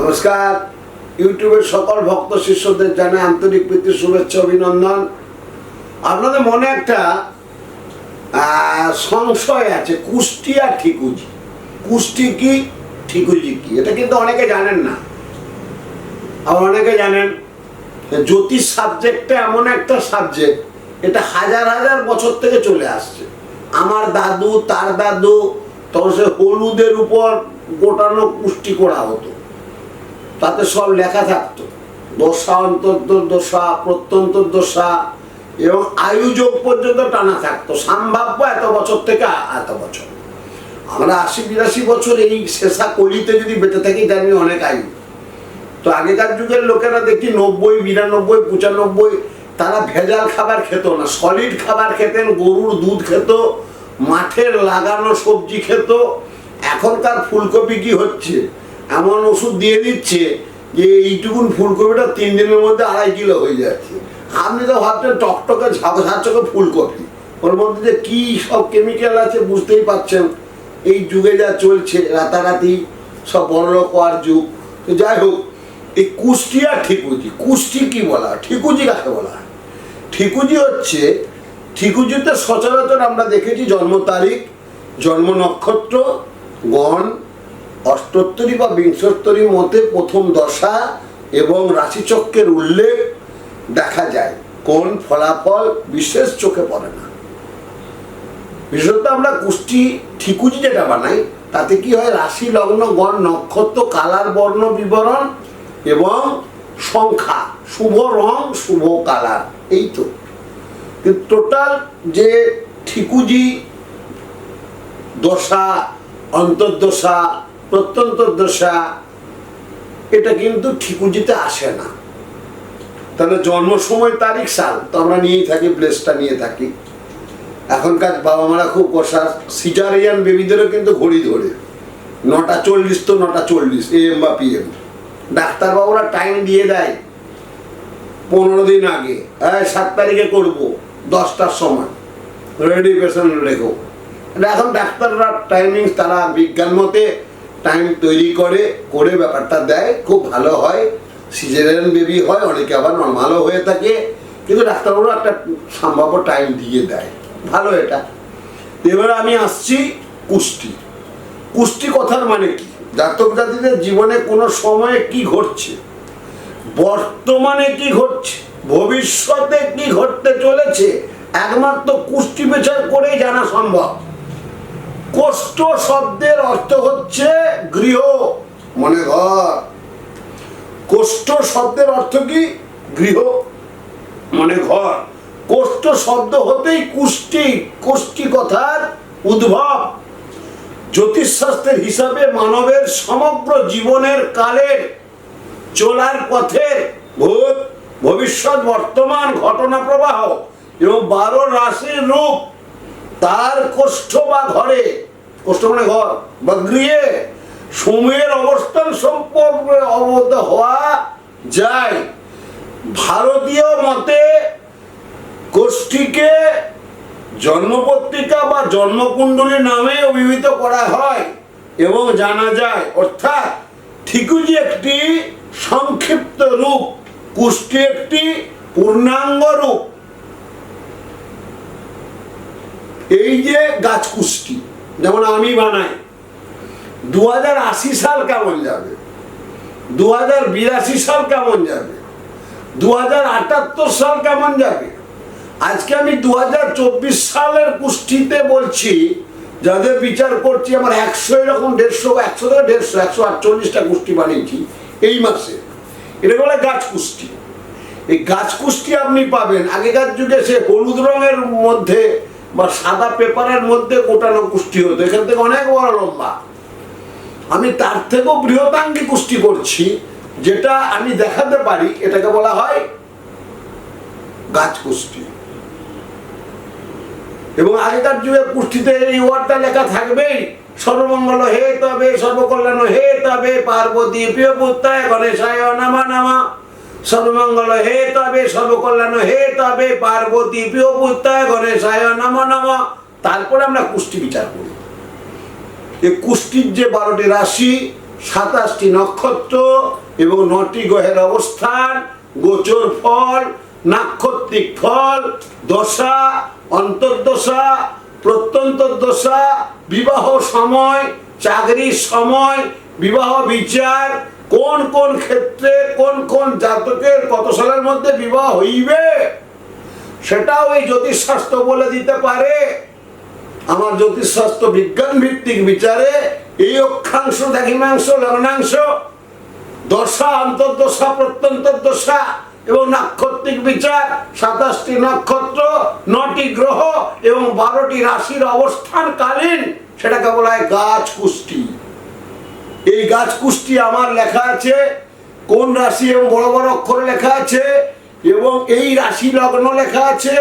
নমস্কার। ইউটিউবের সকল ভক্ত শিষ্যদের জানাই আন্তরিক প্রীতি, শুভেচ্ছা, অভিনন্দন। আপনাদের মনে একটা সংশয় আছে, কুষ্টি আর ঠিকুজি। কুষ্টি কি, ঠিকুজি কি? এটা কিন্তু অনেকে জানেন না। আবার অনেকে জানেন জ্যোতিষ সাবজেক্টটা এমন একটা সাবজেক্ট এটা হাজার হাজার বছর থেকে চলে আসছে। আমার দাদু, তার দাদু, তখন সে হলুদের উপর গোটানো কুষ্টি করা হতো। তাতে সব লেখা থাকতো। দশা অন্তর্দর দশা, প্রত্যন্তর দশা এবং আয়ু যোগ পর্যন্ত টানা থাকতো। সম্ভাব্য এত বছর থেকে এত বছর। আমরা আশি, বিরাশি বছর এই শেষা কলিতে যদি বেঁচে থাকি জানি অনেক আয়ু। তো আগেকার যুগের লোকেরা দেখি নব্বই, বিরানব্বই, পঁচানব্বই, তারা ভেজাল খাবার খেত না। সলিড খাবার খেতেন, গরুর দুধ খেত, মাঠের লাগানো সবজি খেত। এখনকার ফুলকপি কি হচ্ছে? এমন ওষুধ দিয়ে দিচ্ছে যে এইটুকুন ফুলকপিটা তিন দিনের মধ্যে আড়াই কিলো হয়ে যাচ্ছে। আপনি তো ভাবছেন টকটকে ঝাঁচকে ফুলকপি ওর মধ্যে যে কী সব কেমিক্যাল আছে বুঝতেই পারছেন। এই যুগে যা চলছে, রাতারাতি সব বড়লোক হওয়ার যুগ। তো যাই হোক, এই কুষ্টি আর ঠিকুজি, কুষ্টি কি বলা? ঠিকুজি কাকে বলা ঠিকুজি হচ্ছে, ঠিকুজিতে সচরাচর আমরা দেখেছি জন্ম তারিখ, জন্ম নক্ষত্র, গণ অষ্টোত্তরী বা বিংশোত্তরীর মধ্যে প্রথম দশা এবং রাশিচক্রের উল্লেখ দেখা যায়। কোন ফলাফল বিশেষ চোখে পড়ে না। বিশেষত আমরা কুষ্টি ঠিকুজি যেটা বানাই, তাতে কি হয়? রাশি, লগ্ন গণ নক্ষত্র, কালার, বর্ণ, বিবরণ এবং সংখ্যা, শুভ রং, শুভ কালার, এই তো। টোটাল যে ঠিকুজি দশা, অন্তর্দশা প্রত্যন্তর দশা, এটা কিন্তু ঠিকুজিতে আসে না। তাহলে জন্ম সময় তারিখ সাল, তো আমরা নিয়েই থাকি প্লেসটা নিয়ে থাকি। এখনকার বাবা মারা খুব কষা সিজারিয়ান বেবিদেরও কিন্তু ঘড়ি ধরে। নটা চল্লিশ তো নটা চল্লিশ এম বা পি পিএম ডাক্তারবাবুরা টাইম দিয়ে দেয়, পনেরো দিন আগে। হ্যাঁ সাত তারিখে করব, দশটার সময়। রেডি পেশেন্ট রেখো। এখন ডাক্তাররা টাইমিং তারা বিজ্ঞান মতে টাইম তৈরি করে করে ব্যাপারটা দেয়, খুব ভালো হয়। সিজারিয়ান বেবি হয়, অনেকে আবার নর্মালও হয়ে থাকে, কিন্তু ডাক্তারবাবুরা একটা সম্ভাব্য টাইম দিয়ে দেয়। ভালো এটা। এবার আমি আসছি কুষ্টি। কুষ্টি কথার মানে কি? জাতক জাতিদের জীবনে কোনো সময়ে কি ঘটছে? বর্তমানে কি ঘটছে? ভবিষ্যতে কি ঘটতে চলেছে? একমাত্র কুষ্টি বিচার করেই জানা সম্ভব। কোষ্ঠ শব্দের অর্থ হচ্ছে গৃহ। মনে ঘর। কোষ্ঠ শব্দের অর্থ কি? গৃহ। মানে ঘর। কোষ্ঠ শব্দ হতেই কুষ্টি কুষ্টি কথার উদ্ভব। জ্যোতিষশাস্ত্রের হিসাবে মানবের সমগ্র জীবনের কালের চলার পথের ভূত, ভবিষ্যৎ, বর্তমান ঘটনা প্রবাহ এবং বারো রাশির রূপ তার কোষ্ঠ বা ঘরে কোষ্ঠ মানে ঘর বা গৃহে সময়ের অবস্থান সম্পর্কে অবগত হওয়া যায়। ভারতীয় মতে গোষ্ঠীকে জন্মপত্রিকা বা জন্মকুণ্ডলী নামে অভিহিত করা হয় এবং জানা যায়, অর্থাৎ ঠিকুজি একটি সংক্ষিপ্ত রূপ, কুষ্টি একটি পূর্ণাঙ্গ রূপ। এই যে গাছ কুষ্টি যেমন আমি বানাই দু হাজার আশি সাল কেমন যাবে? দু হাজার বিরাশি সাল কেমন যাবে? দু হাজার আটাত্তর সাল কেমন যাবে? আজকে আমি দু হাজার চব্বিশ সালের কুষ্টিতে বলছি, যাদের বিচার করছি, আমার একশো এরকম দেড়শো একশো থেকে দেড়শো, একশো আটচল্লিশটা কুষ্টি বানিয়েছি এই মাসে। এটা বলে গাছ কুষ্টি এই গাছ কুষ্টি আপনি পাবেন। আগেকার যুগে সে হলুদ রঙের মধ্যে বা সাদা পেপারের মধ্যে গোটানো কুষ্টি হতো। এখান থেকে অনেক বড় লম্বা। আমি তার থেকেও বৃহতাঙ্গী কুষ্টি করছি, যেটা আমি দেখাতে পারি, এটাকে বলা হয় গাছ কুষ্টি এবং আগেকার যুগে কুষ্টিতে এই ওয়ার্ডটা লেখা থাকবেই, সর্বমঙ্গল হে তবে সর্বকল্যাণ হে তবে পার্বতী প্রিয় পুত্রায় গণেশায় নামা নামা। সর্বমঙ্গল হে তবে, সর্বকল্যাণ হে তবে, পার্বতী প্রিয় পুত্রায় গণেশায় নামা নামা। তারপরে আমরা কুষ্টি বিচার করি। এই কুষ্টির যে বারোটি রাশি, সাতাশটি নক্ষত্র এবং নটি গ্রহের অবস্থান, গোচর ফল, নাক্ষত্রিক ফল, দশা, অন্তর্দশা, প্রত্যন্তর্দশা, বিবাহ সময়, চাকরির সময়, বিবাহ বিচার কোন কোন ক্ষেত্রে কোন কোন জাতকের কত সালের মধ্যে বিবাহ হইবে? সেটাও এই জ্যোতিষশাস্ত্র বলে দিতে পারে। আমার জ্যোতিষশাস্ত্র বিজ্ঞান ভিত্তিক বিচারে এই অক্ষাংশ, দ্রাঘিমাংশ লগ্নাংশ দশা, অন্তর্দশা, প্রত্যন্তর্দশা এবং নাক্ষত্রিক বিচার, সাতাশটি নক্ষত্র, নটি গ্রহ এবং বারোটি রাশির অবস্থানকালীন, সেটাকে বলা হয় গাছ কুষ্টি এই গাছ কুষ্টি আমার লেখা আছে, কোন রাশি এবং বড় বড় অক্ষরে লেখা আছে, এবং এই রাশি লগ্ন লেখা আছে,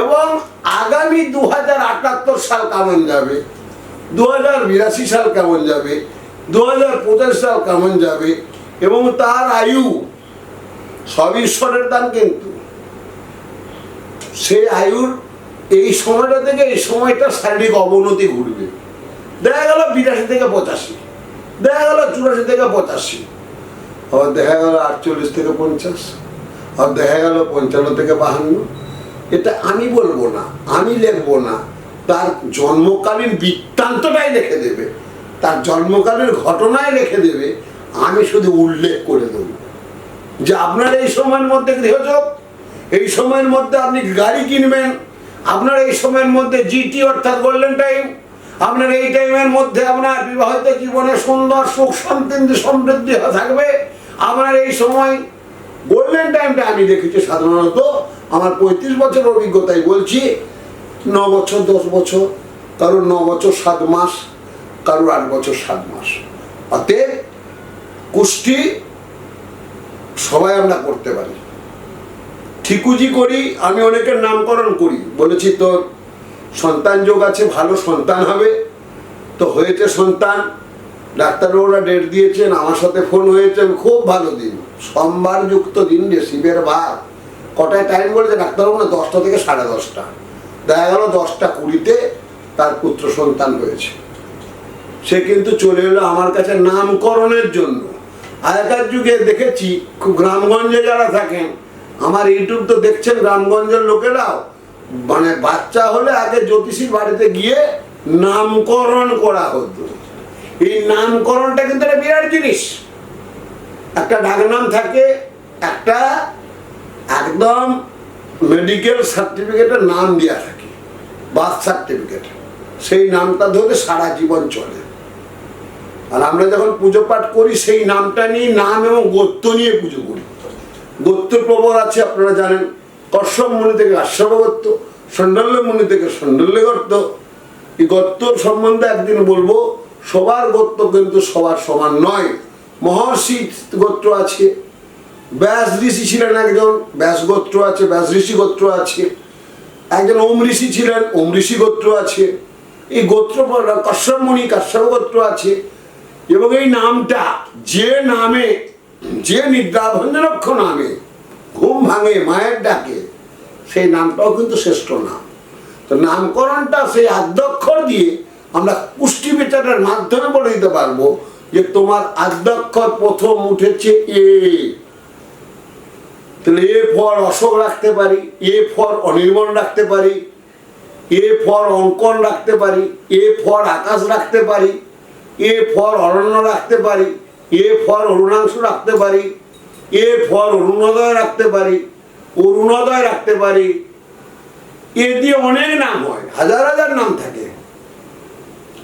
এবং আগামী দু হাজার আটাত্তর সাল কেমন যাবে? দু হাজার বিরাশি সাল কেমন যাবে? দু হাজার সাল কেমন যাবে? এবং তার আয়ু, সব ঈশ্বরের দান কিন্তু। সে আয়ুর এই সময়টা থেকে এই সময়টা শারীরিক অবনতি ঘুরবে দেখা গেল বিরাশি থেকে পঁচাশি। দেখা গেল চুরাশি থেকে পঁচাশি। আবার দেখা গেল আটচল্লিশ থেকে পঞ্চাশ। আর দেখা গেল পঞ্চান্ন থেকে বাহান্ন। এটা আমি বলব না, আমি লিখব না। তার জন্মকালীন বৃত্তান্তটাই লিখে দেবে। তার জন্মকালীন ঘটনায় রেখে দেবে। আমি শুধু উল্লেখ করে দেবো। যে আপনার এই সময়ের মধ্যে গৃহযোগ, এই সময়ের মধ্যে আপনি গাড়ি কিনবেন, আপনার এই সময়ের মধ্যে জিটি অর্থাৎ গোল্ডেন টাইম আপনার এই টাইমের মধ্যে আপনার বিবাহিত জীবনে সুন্দর সুখ শান্তি সমৃদ্ধি থাকবে। আপনার এই সময় গোল্ডেন টাইমটা আমি দেখেছি সাধারণত। আমার পঁয়ত্রিশ বছর অভিজ্ঞতায় বলছি, ন বছর, দশ বছর, কারোর ন বছর সাত মাস, কারোর আট বছর সাত মাস। অতএব কুষ্টি সবাই আমরা করতে পারি। ঠিকুজি করি, আমি অনেকের নামকরণ করি। বলেছি তোর সন্তান যোগ আছে, ভালো সন্তান হবে। তো হয়েছে সন্তান, ডাক্তারবাবুরা ডেট দিয়েছেন, আমার সাথে ফোন হয়েছে, খুব ভালো দিন। সোমবার যুক্ত দিন যে শিবের ভার কটায় টাইম বলেছে? ডাক্তারবাবু না, দশটা থেকে সাড়ে দশটা। দেখা গেল দশটা কুড়িতে তার পুত্র সন্তান হয়েছে। সে কিন্তু চলে এলো আমার কাছে নামকরণের জন্য। আগেকার যুগে দেখেছি খুব গ্রামগঞ্জে যারা থাকেন, আমার ইউটিউব তো দেখছেন, গ্রামগঞ্জের লোকেরাও। মানে বাচ্চা হলে আগে জ্যোতিষীর বাড়িতে গিয়ে নামকরণ করা হতো। এই নামকরণটা কিন্তু একটা বিরাট জিনিস। একটা ডাকনাম থাকে, একটা একদম মেডিকেল সার্টিফিকেটের নাম দেওয়া থাকে বার্থ সার্টিফিকেট সেই নামটা ধরে সারা জীবন চলে। আর আমরা যখন পুজো পাঠ করি, সেই নামটা নিয়ে নাম এবং গোত্র নিয়ে পুজো করি। গোত্র প্রবর আছে, আপনারা জানেন। কশ্যপ মুনি থেকে কাশ্যপ গোত্র সন্ডল্য মুনি থেকে সন্ডল্য গোত্র এই গোত্র সম্বন্ধে একদিন বলব, সবার গোত্র কিন্তু সবার সমান নয়। মহর্ষি গোত্র আছে, ব্যাস ঋষি ছিলেন একজন, ব্যাস গোত্র আছে, ব্যাস ঋষি গোত্র আছে। একজন ওম ঋষি ছিলেন, ওম ঋষি গোত্র আছে। এই গোত্র কশ্যপ মুনি কাশ্যপ গোত্র আছে। এবং এই নামটা, যে নামে, যে নিদ্রাভঞ্জনক্ষ নামে ঘুম ভাঙে, মায়ের ডাকে। সেই নামটাও কিন্তু শ্রেষ্ঠ নাম। তো নামকরণটা সেই আদ্যক্ষর দিয়ে আমরা পুষ্টি বিচারের মাধ্যমে বলে দিতে পারব যে তোমার আদ্যক্ষর প্রথম উঠেছে এ। তাহলে এ ফর অশোক রাখতে পারি, এ ফর অনির্মল রাখতে পারি, এ ফর অঙ্কন রাখতে পারি, এ ফর আকাশ রাখতে পারি, এ ফর অরণ্য রাখতে পারি, এ ফর অরুণাংশ রাখতে পারি এ ফল অরুণোদয় রাখতে পারি, অরুণোদয় রাখতে পারি। এ দিয়ে অনেক নাম হয়, হাজার হাজার নাম থাকে।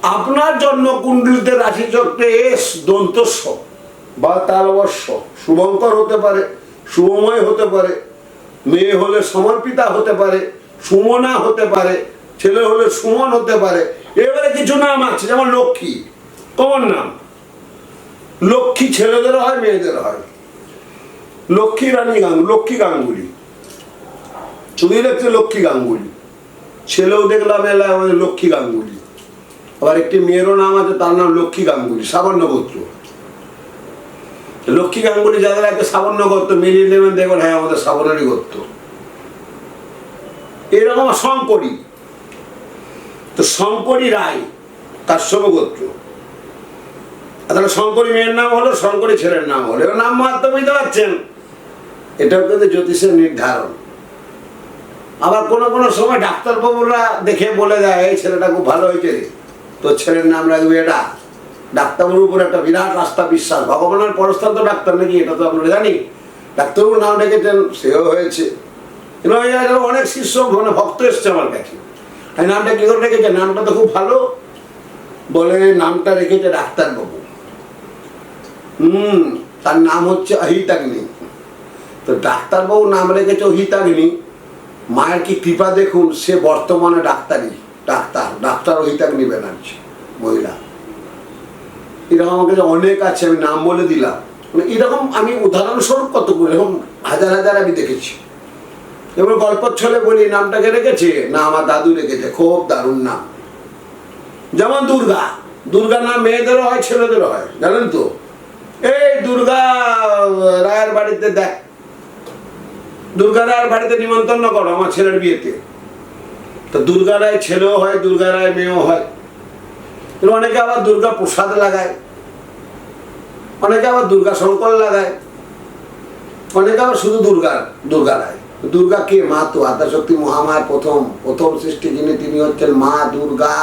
আপনার জন্ম কুণ্ডলিতে রাশিচক্রে এস দন্তস্ব বা তালবর্ষ। শুভঙ্কর হতে পারে, শুভময় হতে পারে, মেয়ে হলে সমর্পিতা হতে পারে, সুমনা হতে পারে, ছেলে হলে সুমন হতে পারে। এবারে কিছু নাম আছে, যেমন লক্ষ্মী, কমন নাম। লক্ষ্মী ছেলেদের হয় মেয়েদের হয়। লক্ষ্মী রানী গাঙ্গ লক্ষ্মী গাঙ্গুলি। ছবি দেখছে লক্ষ্মী গাঙ্গুলি। ছেলেও দেখলাম এলাকায় আমাদের লক্ষ্মী গাঙ্গুলি। আবার একটি মেয়েরও নাম আছে, তার নাম লক্ষ্মী গাঙ্গুলি সামান্য গোত্র লক্ষ্মী গাঙ্গুলি যাদের একটা সামান্য গোত্র মিলিয়ে নেবেন, দেখবেন হ্যাঁ আমাদের সাবনেরই গোত্র। এরকম শঙ্করী। তো শঙ্করী রায় কাশ্যপ গোত্র তাহলে শঙ্করী মেয়ের নাম হলো, শঙ্করী ছেলের নাম হলো। এবার নাম মাত্র বুঝতে পারছেন এটাও কিন্তু জ্যোতিষের নির্ধারণ। আবার কোনো কোনো সময় ডাক্তারবাবুরা দেখে বলে দেয়, এই ছেলেটা খুব ভালো হয়েছে তোর ছেলের নাম রাখবি এটা। ডাক্তারবাবুর উপর একটা বিরাট রাস্তা বিশ্বাস। ভগবানের পরস্থান তো ডাক্তার নাকি, এটা তো আমরা জানি ডাক্তারবাবুর নাম রেখেছেন, সেও হয়েছে। অনেক শিষ্য মানে ভক্ত এসছে আমার কাছে। এই নামটা কি করে রেখেছে? নামটা তো খুব ভালো। বলে নামটা রেখেছে ডাক্তারবাবু। হুম, তার নাম হচ্ছে অহিতাগ্নি। তো ডাক্তারবাবু নাম রেখেছে অহিতাগ্নি মায়ের কি কৃপা দেখুন, সে বর্তমানে ডাক্তারই ডাক্তার ডাক্তার অহিতাগ্নি ব্যানার্জি মহিলা। এরকম আমার কাছে অনেক আছে, আমি নাম বলে দিলাম। মানে এরকম আমি উদাহরণস্বরূপ কতগুলো, এরকম হাজার হাজার আমি দেখেছি। এবার গল্প ছলে বলি নামটাকে রেখেছে? না, আমার দাদু রেখেছে, খুব দারুণ নাম। যেমন দুর্গা। দুর্গা নাম মেয়েদেরও হয়, ছেলেদেরও হয়, জানেন তো? এই দুর্গা, রায়ের বাড়িতে দেখ দুর্গা রায়ের বাড়িতে নিমন্ত্রণ করো, আমার ছেলের বিয়েতে। তো দুর্গা রায় ছেলেও হয় দুর্গা রায় মেয়েও হয়। অনেকে আবার দুর্গা প্রসাদ লাগায়। অনেকে আবার দুর্গা শঙ্কর লাগায়। অনেকে আবার শুধু দুর্গা দুর্গা রায় দুর্গা কে? মা তো, আদ্যাশক্তি মহামায় প্রথম প্রথম সৃষ্টি যিনি, তিনি হচ্ছেন মা দুর্গা।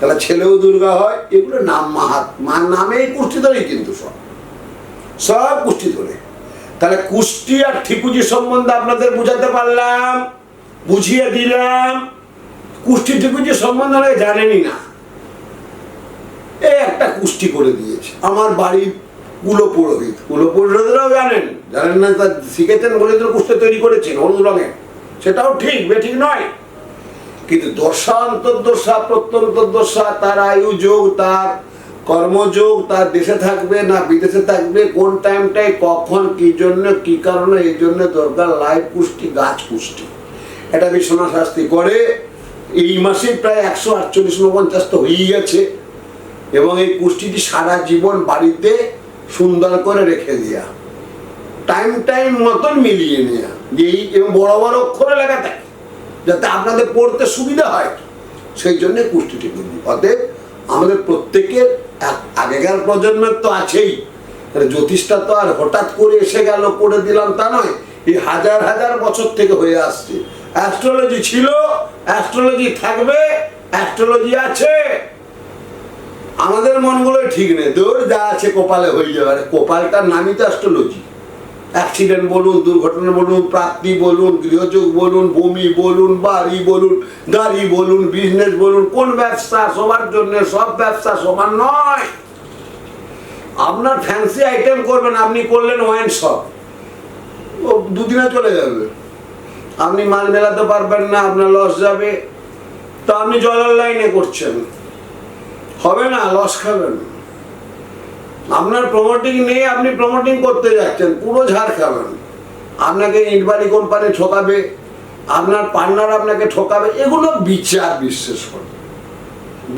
তাহলে ছেলেও দুর্গা হয় এগুলো নাম মাহাত মার নামেই কুষ্টি ধরেই কিন্তু সব। সব কুষ্টি ধরে তাহলে কুষ্টি আর ঠিকুজি সম্বন্ধে আপনাদের বুঝাতে পারলাম, বুঝিয়ে দিলাম। কুষ্টি ঠিকুজি সম্বন্ধে অনেকে জানেনই না। এই একটা কুষ্টি করে দিয়েছে। আমার বাড়ির কুলো পুরোহিত কুলো পুরোহিতরাও জানেন জানেন না তা শিখেছেন বলে তো কুষ্টি তৈরি করেছেন হলুদ রঙের সেটাও ঠিক বেঠিক নয়। কিন্তু দশা, অন্তর্দশা, প্রত্যন্তর্দশা তার আয়ু যোগ তার কর্মযোগ তার দেশে থাকবে না বিদেশে থাকবে, কোন টাইমটায় কখন, কি জন্য, কি কারণে, এই জন্য দরকার লাইফ পুষ্টি, গাছ পুষ্টি। এটা বিশ্বনাথ শাস্ত্রী করে, এই মাসে প্রায় একশো আটচল্লিশ উনপঞ্চাশ তো হয়েই গেছে। এবং এই পুষ্টিটি সারা জীবন বাড়িতে সুন্দর করে রেখে দেওয়া টাইম টাইম মতন মিলিয়ে নেওয়া যে এই এবং বড় বড় অক্ষরে লেখা থাকে, যাতে আপনাদের পড়তে সুবিধা হয়। সেই জন্য পুষ্টিটি করি অতএব আমাদের প্রত্যেকের আগেকার প্রজন্মের তো আছেই। জ্যোতিষটা তো আর হঠাৎ করে এসে গেল, করে দিলাম তা নয়। এই হাজার হাজার বছর থেকে হয়ে আসছে। অ্যাস্ট্রোলজি ছিল অ্যাস্ট্রোলজি থাকবে অ্যাস্ট্রোলজি আছে। আমাদের মনগুলো ঠিক নেই। তোর যা আছে কপালে হয়ে যাবে। আর কপালটার নামই তো অ্যাস্ট্রোলজি অ্যাক্সিডেন্ট বলুন, দুর্ঘটনা বলুন, প্রাপ্তি বলুন, গৃহযোগ বলুন বমি বলুন, বাড়ি বলুন, গাড়ি বলুন বিজনেস বলুন, কোন ব্যবসা সবার জন্য সব ব্যবসা সমান নয়। আপনার ফ্যান্সি আইটেম করবেন, আপনি করলেন ওয়াইন শপ ও, দুদিনে চলে যাবে। আপনি মাল মেলাতে পারবেন না, আপনার লস যাবে। তা আপনি জলের লাইনে করছেন। হবে না লস খাবেন। আপনার প্রমোটিং নেই আপনি প্রমোটিং করতে যাচ্ছেন, পুরো ঝাড় খাবেন। আপনাকে ইটবাড়ি কোম্পানি ঠকাবে, আপনার পার্টনার আপনাকে ঠকাবে, এগুলো বিচার বিশ্লেষণ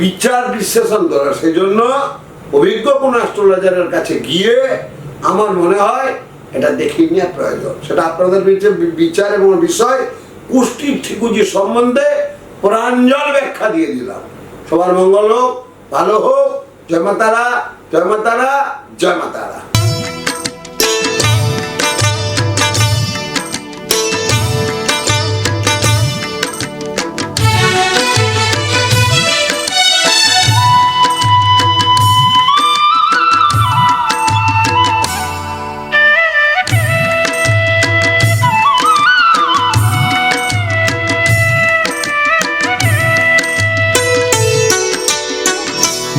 বিচার বিশ্লেষণ দরকার সেই জন্য অভিজ্ঞ কোনো অ্যাস্ট্রোলজারের কাছে গিয়ে আমার মনে হয় এটা দেখে নেওয়া প্রয়োজন। সেটা আপনাদের বিচে বিচার এবং বিষয় পুষ্টি ঠিকুজি সম্বন্ধে প্রাঞ্জল ব্যাখ্যা দিয়ে দিলাম। সবার মঙ্গল হোক, ভালো হোক, জয় মাতারা। জয় মাতারা জয় মাতারা